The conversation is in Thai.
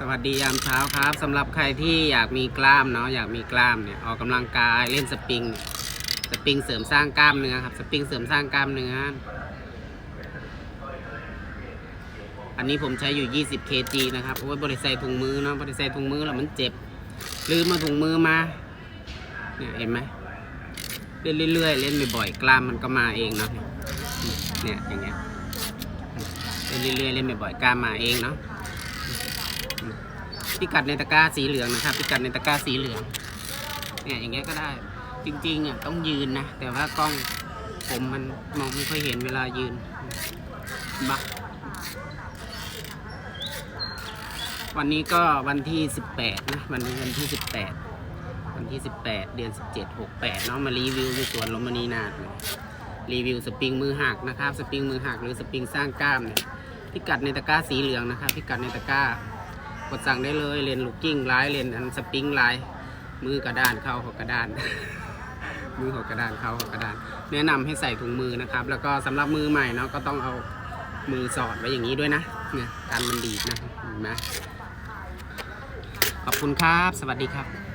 สวัสดียามเช้าครับสำหรับใครที่อยากมีกล้ามเนาะอยากมีกล้ามเนี่ยออกกำลังกายเล่นสปริงสปริงเสริมสร้างกล้ามเนื้อครับสปริงเสริมสร้างกล้ามเนื้ออันนี้ผมใช้อยู่ 20 kg นะครับโอ้ยบริใส่ถุงมือเนาะบริใส่ถุงมือแล้วมันเจ็บลืมมาถุงมือมาเนี่ยเห็นไหมเล่นเรื่อยๆเล่นบ่อยๆกล้ามมันก็มาเองเนาะเนี่ยอย่างเงี้ยเล่นเรื่อยๆเล่นบ่อยๆกล้ามมาเองเนาะ พิกัดในตะกร้าสีเหลืองนะครับพิกัดในตะกร้าสีเหลืองเนี่ยอย่างเงี้ยก็ได้จริงๆอะต้องยืนนะ แต่ว่ากล้องผมมันมองไม่ค่อยเห็นเวลายืนบักวันนี้ก็วันที่ 18 นะ วันนี้วันที่ 18 วันที่ 18 เดือน 17 68 เนาะมารีวิวในสวนลมณีนาดรีวิวสปริงมือหักนะครับ สปริงมือหักหรือสปริงสร้างกล้ามเนี่ยพิกัดในตะกร้าสีเหลืองนะครับพิกัดในตะกร้า กดสั่งได้เลยเรียนลูกกิ้งไลน์เรียนอันสปริงไลน์มือกระดานเข้าหอกกระดาน มือหอกกระดานเข้าหอกกระดาน แนะนำให้ใส่ถุงมือนะครับ แล้วก็สำหรับมือใหม่เนาะก็ต้องเอามือสอดไว้อย่างนี้ด้วยนะเนี่ยการมันดีดนะเห็นไหมขอบคุณครับ สวัสดีครับ